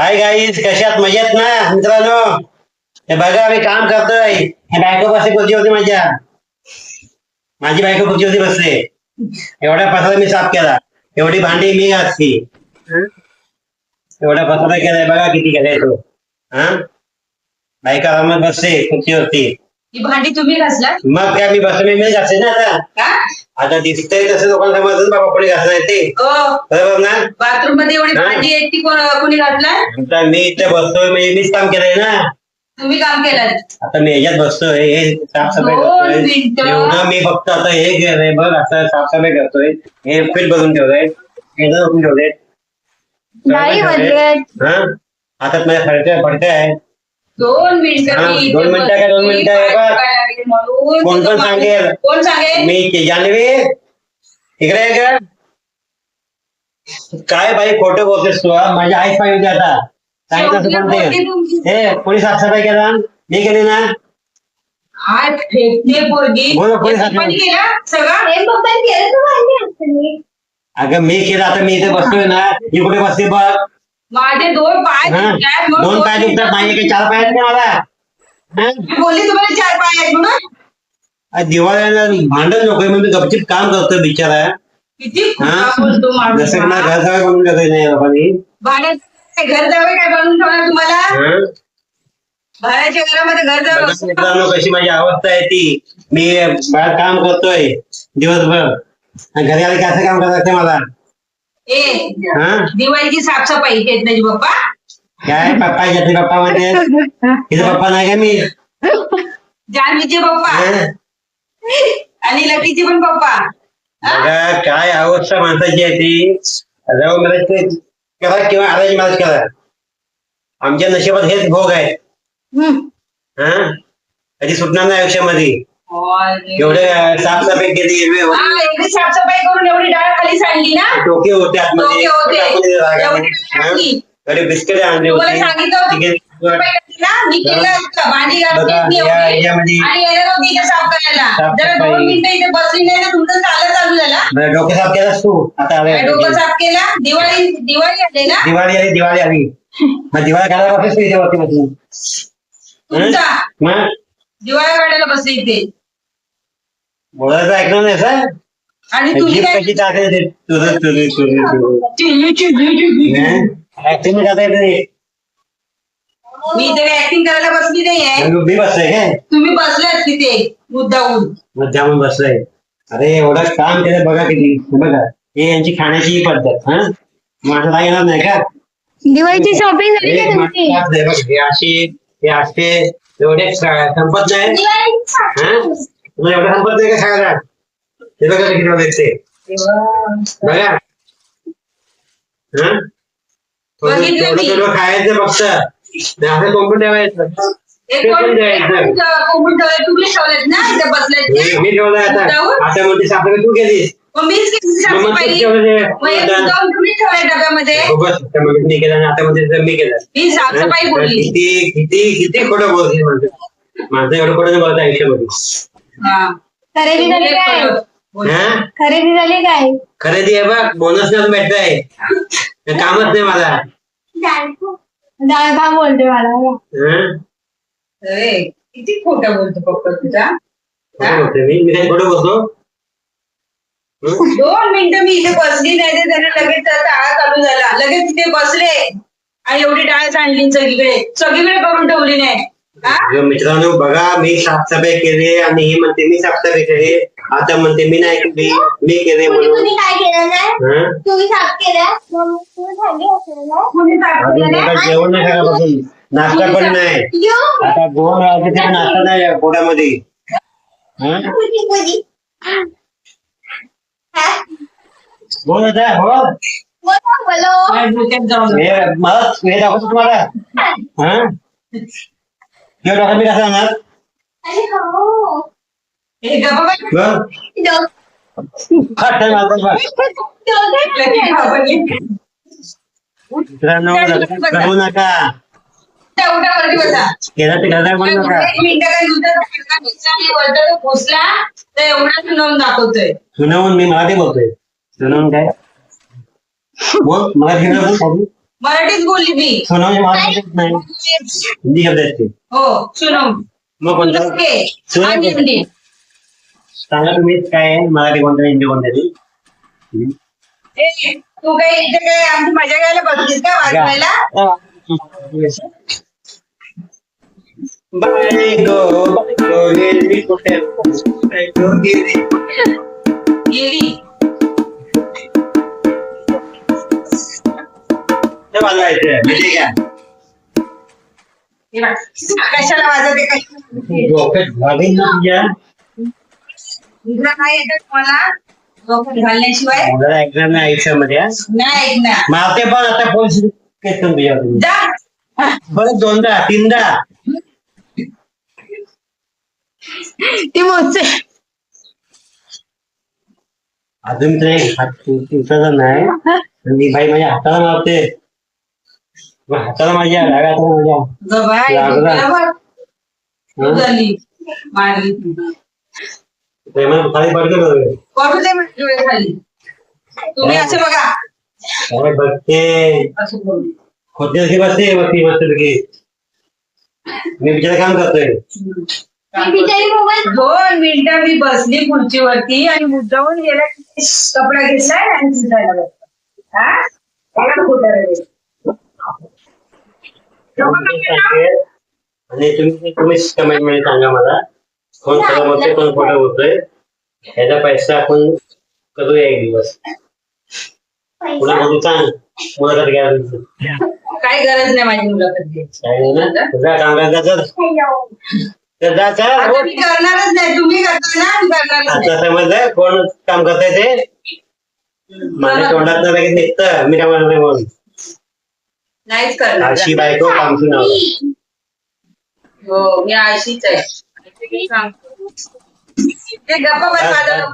Hi guys कशात? मजेत ना मित्रांनो? हे बघा मी काम करतोय. हे बायको बसते खुर्ची होती माझ्या. माझी बायको खुर्ची होती बसते एवढा पसारा मी साफ केला. एवढी भांडी मी घासली? एवढा पसारा केलाय बघा किती केलाय तो. हा? बायका आरामात बसते खुर्चीवरती. ही भांडी तुम्ही घासला मग काय मी बसले मी घासते ना आता. आता दिसतंय तसं लोकांना समजत बाबा कोणी घासलाय ते. हो. बरोबर ना. बाथरूममध्ये एवढी हा. भांडी आहे ती को- कोणी घातलाय? आता मी इथे बसतोय म्हणजे मीच काम केलंय ना. तुम्ही काम केलं आता मी ह्याच्यात बसतोय हे साफसफाई दोन करतोय. मिनिटं. एवढं मी फक्त आता हे केलंय बघ आता साफसफाई करतोय. हे फिट बघून ठेवलंय हे बघून ठेवलंय. नाही म्हणजे हा? हातात माझ्या फडक्या फडक्या आहे दोन मिनिटं दोन मिनिटं काय, दोन मिनिटं आहे म्हणून. कोण पण सांगेल? कोण सांगेल? मी ते इकडे आहे का काय बाई खोटं बोलतेस तू हा? माझी आईच पाहिजे होती आता. सांगितलं असं ते तुमची. हे कोणी साफसफाई केला मी केली ना? हात फेकते पोरगी. बोला, कोणी हे सांगेल? पण केला सगळं? हे पप्पाने केलं तर भांडी घासली. अगं मी केलं आता मी इथे बसतोय ना. ही कुठे बसते बघ. माझे दोन पाय हा? दुखतात, दोन पाय दुखतात मिनिटं- माझे काही चार पाय आहेत का मला हा? मी बोलली तुम्हाला चार पाय आहेत म्हणून आज दिवाळीला भांडण नकोय म्हणून मी गपचिप काम करतोय बिचारा किती हा? बोलतो माणूस जसं की मला हा? घर सगळं करून नाही या लोकांनी भाड्यात काय घर जावं काय बनवून ठेवणार तुम्हाला हा? भाड्याच्या घरामध्ये घर बघा जावं मित्रांनो कशी माझी अवस्था आहे ती मी बाहेर काम करतोय दिवसभर आणि घरी आले की असं काम करायचं मला दिवाळीची साफसफाई घेत नाही पप्पा काय पप्पा येते पप्पा म्हणजे तिथे पप्पा नाही का मी? जान्हवीचे पप्पा? आणि लकीचे पण पप्पा काय अवस्था माणसाची आहे ती. मला ते करा किंवा आराची मदत करा. आमच्या नशिबात हेच भोग आहे. हा? कधी सुटणार नाही आयुष्यामध्ये. एवढे साफसफाई केली एवढे साफसफाई करून एवढी डाळ खाली सांडली ना? टोके होते आतमध्ये. घरी बिस्किट आणली होती. केलं डोके साफ केलास तू? आता डोकं साफ केला. दिवाळी दिवाळी आली ना? दिवाळी आली दिवाळी आली. मग दिवाळी घालायला बसेल तू इथे वरती बसून. तुमचा? मग दिवाळी काढायला बसली इथे. बोलायचं ऐकलं नाही सर आणि तुम्ही जीभ काय कशी टाकायची तुझं तुझं तुझं तुझं चिल्ली, चिल्ली, चिल्ली. ऍक्टिंग करता येत नाही मी इथे ऍक्टिंग करायला बसली नाहीये मग मी बसलोय काय? तुम्ही बसलात तिथे मुद्दाहून मुद्दामून बसलोय अरे एवढं काम केलं बघा किती हे बघा हे? यांची खाण्याची ही पद्धत हा माणसाला येणार नाही का दिवाळीची शॉपिंग झाली का तुमची माणसाला बघ, हे अशी हे असते एवढे संपत नाही हा? तुला एवढं संपत नाही का खायला हे बघा किती वेळ ते बघा हा थोडं बघितलं थोडं मी. थोडं खायचं फक्त नाही असं कोंबून ठेवायचं एक ते कोण पण द्यायचं. कोंबून ठेवले तुम्ही ठेवलेत ना इथे बसलेत हे मी ठेवलंय आता मुद्दाहून? आता म्हणते साखर तू केलीस मग मीच केली मग मग साफसफाई तू ठेवलं मग हे ते. मुद्दाहून तुम्ही ठेवलंय डब्यामध्ये हो बस त्या म्हणते मी केलं आणि आता म्हणते तर मी केलं मी साफसफाई हा? बोलली किती किती किती खोटं बोलते म्हणते माझं एवढं खोटं नाही बोलत आयुष्यामध्ये हा. खरेदी झाली काय? हा? खरेदी झाली काय? खरेदी आहे बघ बोनस नाही भेटताय. कामच नाही मला डाळ का बोलते मला हा? अरे, किती खोटं बोलतो पप्पा तुझा? मी मी बोलतो हं? दोन मिनिटं मी इथे बसली नाही तर त्याने लगेच टाळा चालू झाला. लगेच तिथे बसले आणि एवढी डाळ सांडली सगळीकडे. सगळीकडे करून ठेवली नाही. मित्रों बी सात सभी के लिए ही मनते मी साफसफाई केली आता मनते मी नहीं के लिए मी केले म्हणून. जेवण नाही खायला नाश्ता पण नाही. आता गोवा नाश्ता नाही पोटामध्ये बोल आता हो. मला हे दाखवतो तुम्हाला. हा? हे डॉक्टर मी कसं जाणार अरे हो हे ग बाबा बघ, डोकं- फाट आहे माझं बघ. डोकं लगेच घाबरली. मित्रांनो जाऊ नका उठा, उठा, वरती बसा. केला ते घरात म्हणू नका एक मिनिटं काय दुधाचा खडका घुसला आणि वरती तो घुसला तर एवढा सुनावून दाखवतोय सुनावून मी मराठी बोलतोय सुनावून काय बोल मराठी बोल मराठीच बोलली मी. येत नाही हिंदी शब्द आहेत ते. हो सुनम. मग कोणतं? आणि हिंदी. सांगा तुम्ही काय आहे? मराठी कोणतं? हिंदी कोणतं ते? ए, तू काही इथे काय आमची मजा घ्यायला बघतीस का वाजवायला? बायको बायको गेली कुठे? बायको गेली गेली वाजवायचं कशाला वाजवते डोक्यात घालीन काय डोक्यात घालण्याशिवाय नाही आयुष्यामध्ये हा. नाही ऐकणार मारते पण आता करून. जा. परत दोनदा तीनदा. ती मोजते. अजून तर एक हात तुमचा नाही. आणि बाई माझ्या हाताला मारते. चलो मज़ा लगा तो मज़ा तो भाई बराबर गली मार ली ते. मैं खाली पड़ गए कॉफ़ी दे मैं खाली. तुम्ही असे बघा. अरे बघते. खुद जैसे बसते बसती मस्त लगी मी बिचारा काम करतोय. दोन मिनिटं बसली खुर्चीवरती आणि मुद्दाहून कपडा घेतलाय आणि तुम्ही तुम्हीच कमेंटमध्ये सांगा मला. कोण खरं बोलतोय कोण खोटं बोलतोय ह्याचा पैसा आपण करूया एक दिवस. पुन्हा बोलू सांग. मुलाखत घ्या. काय गरज नाही माझी मुलाखत घ्यायची. काय नाही ना? तुझा काम करायचा तर तर जा चल आता मी करणारच नाही. तुम्ही करता ना मी करणारच नाही. आता समजलं कोण काम करताय ते? माझ्या तोंडात लगेच निघतं. मी काय म्हणत नाही म्हणून. नाहीच करणार. अशी बायको कामची नाव हो मी आळशीच आहे. ते सांगतो. ते गप्पा बस माझं